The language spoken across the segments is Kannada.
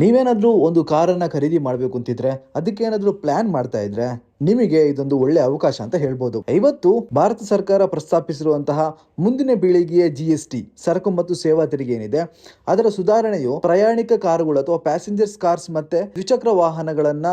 ನೀವೇನಾದ್ರೂ ಒಂದು ಕಾರನ್ನ ಖರೀದಿ ಮಾಡಬೇಕು ಅಂತಿದ್ರೆ ಅದಕ್ಕೆ ಏನಾದರೂ ಪ್ಲಾನ್ ಮಾಡ್ತಾ ಇದ್ರೆ? ನಿಮಗೆ ಇದೊಂದು ಒಳ್ಳೆ ಅವಕಾಶ ಅಂತ ಹೇಳ್ಬೋದು. ಐವತ್ತು ಭಾರತ ಸರ್ಕಾರ ಪ್ರಸ್ತಾಪಿಸಿರುವಂತಹ ಮುಂದಿನ ಪೀಳಿಗೆಯ ಜಿ ಎಸ್ ಟಿ ಸರಕು ಮತ್ತು ಸೇವಾ ತೆರಿಗೆ ಏನಿದೆ, ಅದರ ಸುಧಾರಣೆಯು ಪ್ರಯಾಣಿಕ ಕಾರುಗಳು ಅಥವಾ ಪ್ಯಾಸೆಂಜರ್ಸ್ ಕಾರ್ಸ್ ಮತ್ತೆ ದ್ವಿಚಕ್ರ ವಾಹನಗಳನ್ನ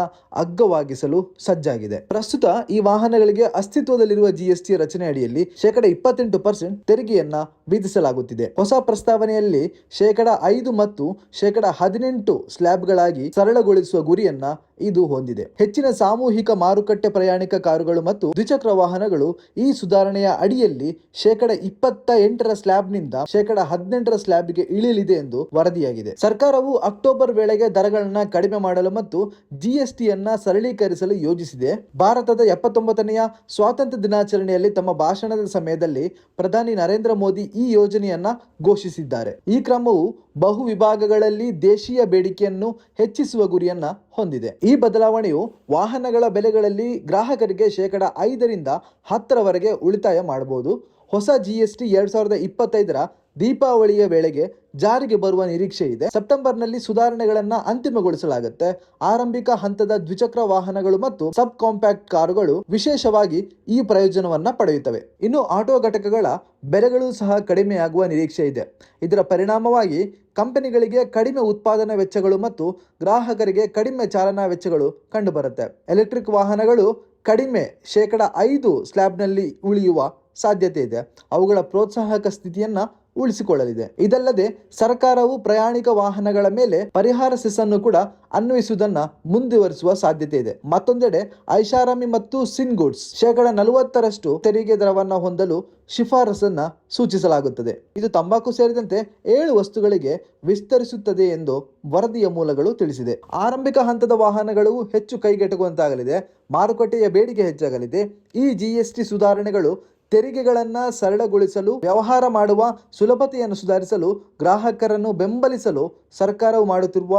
ಅಗ್ಗವಾಗಿಸಲು ಸಜ್ಜಾಗಿದೆ. ಪ್ರಸ್ತುತ ಈ ವಾಹನಗಳಿಗೆ ಅಸ್ತಿತ್ವದಲ್ಲಿರುವ ಜಿ ಎಸ್ ಟಿ ರಚನೆ ಅಡಿಯಲ್ಲಿ ಶೇಕಡ ಇಪ್ಪತ್ತೆಂಟು ಪರ್ಸೆಂಟ್ ತೆರಿಗೆಯನ್ನ ವಿಧಿಸಲಾಗುತ್ತಿದೆ. ಹೊಸ ಪ್ರಸ್ತಾವನೆಯಲ್ಲಿ ಶೇಕಡ ಐದು ಮತ್ತು ಶೇಕಡ ಹದಿನೆಂಟು ಸ್ಲ್ಯಾಬ್ಗಳಾಗಿ ಸರಳಗೊಳಿಸುವ ಗುರಿಯನ್ನ ಇದು ಹೊಂದಿದೆ. ಹೆಚ್ಚಿನ ಸಾಮೂಹಿಕ ಮಾರುಕಟ್ಟೆ ಪ್ರಯಾಣಿಕ ಕಾರುಗಳು ಮತ್ತು ದ್ವಿಚಕ್ರ ವಾಹನಗಳು ಈ ಸುಧಾರಣೆಯ ಅಡಿಯಲ್ಲಿ ಶೇಕಡ ಇಪ್ಪತ್ತ ಎಂಟರ ಸ್ಲ್ಯಾಬ್ನಿಂದ ಶೇಕಡ ಹದಿನೆಂಟರ ಸ್ಲ್ಯಾಬ್ಗೆ ಇಳಿಯಲಿದೆ ಎಂದು ವರದಿಯಾಗಿದೆ. ಸರ್ಕಾರವು ಅಕ್ಟೋಬರ್ ವೇಳೆಗೆ ದರಗಳನ್ನ ಕಡಿಮೆ ಮಾಡಲು ಮತ್ತು ಜಿಎಸ್ಟಿಯನ್ನ ಸರಳೀಕರಿಸಲು ಯೋಜಿಸಿದೆ. ಭಾರತದ ಎಪ್ಪತ್ತೊಂಬತ್ತನೆಯ ಸ್ವಾತಂತ್ರ್ಯ ದಿನಾಚರಣೆಯಲ್ಲಿ ತಮ್ಮ ಭಾಷಣದ ಸಮಯದಲ್ಲಿ ಪ್ರಧಾನಿ ನರೇಂದ್ರ ಮೋದಿ ಈ ಯೋಜನೆಯನ್ನ ಘೋಷಿಸಿದ್ದಾರೆ. ಈ ಕ್ರಮವು ಬಹು ವಿಭಾಗಗಳಲ್ಲಿ ದೇಶೀಯ ಬೇಡಿಕೆಯನ್ನು ಹೆಚ್ಚಿಸುವ ಗುರಿಯನ್ನ ಹೊಂದಿದೆ. ಈ ಬದಲಾವಣೆಯು ವಾಹನಗಳ ಬೆಲೆಗಳಲ್ಲಿ ಗ್ರಾಹಕರಿಗೆ ಶೇಕಡ ಐದರಿಂದ ಹತ್ತರವರೆಗೆ ಉಳಿತಾಯ ಮಾಡಬಹುದು. ಹೊಸ ಜಿಎಸ್ಟಿ ಎರಡು ಸಾವಿರದ ಇಪ್ಪತ್ತೈದರ ದೀಪಾವಳಿಯ ವೇಳೆಗೆ ಜಾರಿಗೆ ಬರುವ ನಿರೀಕ್ಷೆ ಇದೆ. ಸೆಪ್ಟೆಂಬರ್ನಲ್ಲಿ ಸುಧಾರಣೆಗಳನ್ನ ಅಂತಿಮಗೊಳಿಸಲಾಗುತ್ತೆ. ಆರಂಭಿಕ ಹಂತದ ದ್ವಿಚಕ್ರ ವಾಹನಗಳು ಮತ್ತು ಸಬ್ ಕಾಂಪ್ಯಾಕ್ಟ್ ಕಾರುಗಳು ವಿಶೇಷವಾಗಿ ಈ ಪ್ರಯೋಜನವನ್ನ ಪಡೆಯುತ್ತವೆ. ಇನ್ನು ಆಟೋ ಘಟಕಗಳ ಬೆಲೆಗಳು ಸಹ ಕಡಿಮೆಯಾಗುವ ನಿರೀಕ್ಷೆ ಇದೆ. ಇದರ ಪರಿಣಾಮವಾಗಿ ಕಂಪನಿಗಳಿಗೆ ಕಡಿಮೆ ಉತ್ಪಾದನಾ ವೆಚ್ಚಗಳು ಮತ್ತು ಗ್ರಾಹಕರಿಗೆ ಕಡಿಮೆ ಚಾಲನಾ ವೆಚ್ಚಗಳು ಕಂಡುಬರುತ್ತೆ. ಎಲೆಕ್ಟ್ರಿಕ್ ವಾಹನಗಳು ಕಡಿಮೆ ಶೇಕಡ ಐದು ಸ್ಲ್ಯಾಬ್ನಲ್ಲಿ ಉಳಿಯುವ ಸಾಧ್ಯತೆ ಇದೆ. ಅವುಗಳ ಪ್ರೋತ್ಸಾಹಕ ಸ್ಥಿತಿಯನ್ನ ಉಳಿಸಿಕೊಳ್ಳಲಿದೆ. ಇದಲ್ಲದೆ ಸರ್ಕಾರವು ಪ್ರಯಾಣಿಕ ವಾಹನಗಳ ಮೇಲೆ ಪರಿಹಾರ ಸೆಸ್ಸನ್ನು ಕೂಡ ಅನ್ವಯಿಸುವುದನ್ನ ಮುಂದುವರಿಸುವ ಸಾಧ್ಯತೆ ಇದೆ. ಮತ್ತೊಂದೆಡೆ ಐಷಾರಾಮಿ ಮತ್ತು ಸಿನ್ ಗುಡ್ಸ್ ಶೇಕಡ ನಲವತ್ತರಷ್ಟು ತೆರಿಗೆ ದರವನ್ನು ಹೊಂದಲು ಶಿಫಾರಸನ್ನ ಸೂಚಿಸಲಾಗುತ್ತದೆ. ಇದು ತಂಬಾಕು ಸೇರಿದಂತೆ ಏಳು ವಸ್ತುಗಳಿಗೆ ವಿಸ್ತರಿಸುತ್ತದೆ ಎಂದು ವರದಿಯ ಮೂಲಗಳು ತಿಳಿಸಿದೆ. ಆರಂಭಿಕ ಹಂತದ ವಾಹನಗಳು ಹೆಚ್ಚು ಕೈಗೆಟುಕುವಂತಾಗಲಿದೆ. ಮಾರುಕಟ್ಟೆಯ ಬೇಡಿಕೆ ಹೆಚ್ಚಾಗಲಿದೆ. ಈ ಜಿಎಸ್ಟಿ ಸುಧಾರಣೆಗಳು ತೆರಿಗೆಗಳನ್ನು ಸರಳಗೊಳಿಸಲು ವ್ಯವಹಾರ ಮಾಡುವ ಸುಲಭತೆಯನ್ನು ಸುಧಾರಿಸಲು ಗ್ರಾಹಕರನ್ನು ಬೆಂಬಲಿಸಲು ಸರ್ಕಾರವು ಮಾಡುತ್ತಿರುವ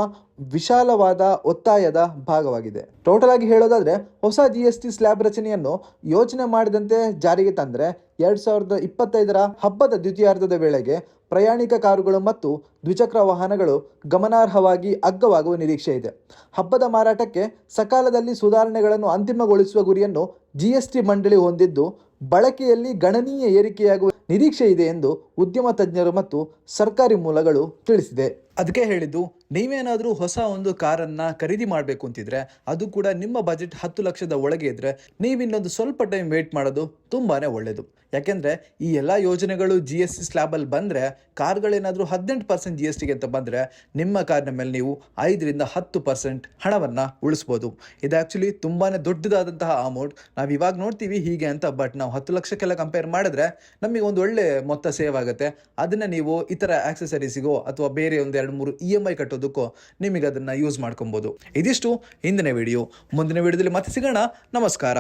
ವಿಶಾಲವಾದ ಒತ್ತಾಯದ ಭಾಗವಾಗಿದೆ. ಟೋಟಲ್ ಆಗಿ ಹೇಳೋದಾದ್ರೆ, ಹೊಸ ಜಿ ಎಸ್ ಟಿ ಸ್ಲ್ಯಾಬ್ ರಚನೆಯನ್ನು ಯೋಚನೆ ಮಾಡಿದಂತೆ ಜಾರಿಗೆ ತಂದ್ರೆ ಎರಡ್ ಸಾವಿರದ ಇಪ್ಪತ್ತೈದರ ಹಬ್ಬದ ದ್ವಿತೀಯಾರ್ಧದ ವೇಳೆಗೆ ಪ್ರಯಾಣಿಕ ಕಾರುಗಳು ಮತ್ತು ದ್ವಿಚಕ್ರ ವಾಹನಗಳು ಗಮನಾರ್ಹವಾಗಿ ಅಗ್ಗವಾಗುವ ನಿರೀಕ್ಷೆ ಇದೆ. ಹಬ್ಬದ ಮಾರಾಟಕ್ಕೆ ಸಕಾಲದಲ್ಲಿ ಸುಧಾರಣೆಗಳನ್ನು ಅಂತಿಮಗೊಳಿಸುವ ಗುರಿಯನ್ನು ಜಿಎಸ್ಟಿ ಮಂಡಳಿ ಹೊಂದಿದ್ದು, ಬಳಕೆಯಲ್ಲಿ ಗಣನೀಯ ಏರಿಕೆಯಾಗುವ ನಿರೀಕ್ಷೆ ಇದೆ ಎಂದು ಉದ್ಯಮ ತಜ್ಞರು ಮತ್ತು ಸರ್ಕಾರಿ ಮೂಲಗಳು ತಿಳಿಸಿದೆ. ಅದಕ್ಕೆ ಹೇಳಿದ್ದು, ನೀವೇನಾದರೂ ಹೊಸ ಒಂದು ಕಾರನ್ನು ಖರೀದಿ ಮಾಡಬೇಕು ಅಂತಿದ್ರೆ, ಅದು ಕೂಡ ನಿಮ್ಮ ಬಜೆಟ್ ಹತ್ತು ಲಕ್ಷದ ಒಳಗೆ ಇದ್ರೆ, ನೀವಿನ್ನೊಂದು ಸ್ವಲ್ಪ ಟೈಮ್ ವೇಟ್ ಮಾಡೋದು ತುಂಬಾನೇ ಒಳ್ಳೆಯದು ಯಾಕೆಂದ್ರೆ ಈ ಎಲ್ಲ ಯೋಜನೆಗಳು ಜಿ ಎಸ್ ಟಿ ಸ್ಲ್ಯಾಬಲ್ಲಿ ಬಂದರೆ ಕಾರ್ಗಳೇನಾದರೂ ಹದಿನೆಂಟು ಪರ್ಸೆಂಟ್ ಜಿ ಎಸ್ ಟಿಗೆ ಅಂತ ಬಂದರೆ ನಿಮ್ಮ ಕಾರ್ನ ಮೇಲೆ ನೀವು ಐದರಿಂದ ಹತ್ತು ಪರ್ಸೆಂಟ್ ಹಣವನ್ನು ಉಳಿಸ್ಬೋದು. ಇದು ಆ್ಯಕ್ಚುಲಿ ತುಂಬಾ ದೊಡ್ಡದಾದಂತಹ ಅಮೌಂಟ್ ನಾವು ಇವಾಗ ನೋಡ್ತೀವಿ ಹೀಗೆ ಅಂತ ಬಟ್ ನಾವು ಹತ್ತು ಲಕ್ಷಕ್ಕೆಲ್ಲ ಕಂಪೇರ್ ಮಾಡಿದ್ರೆ ನಮಗೆ ಒಂದು ಒಳ್ಳೆ ಮೊತ್ತ ಸೇವ್ ಆಗುತ್ತೆ. ಅದನ್ನು ನೀವು ಇತರ ಆಕ್ಸೆಸರೀಸಿಗೋ ಅಥವಾ ಬೇರೆ ಒಂದು ಎರಡು ಮೂರು ಇ ಎಂ ಐ ಕಟ್ಟೋದಕ್ಕೋ ನಿಮಗೆ ಅದನ್ನು ಯೂಸ್ ಮಾಡ್ಕೊಬೋದು. ಇದಿಷ್ಟು ಹಿಂದಿನ ವಿಡಿಯೋ ಮುಂದಿನ ವಿಡಿಯೋದಲ್ಲಿ ಮತ್ತೆ ಸಿಗೋಣ. ನಮಸ್ಕಾರ.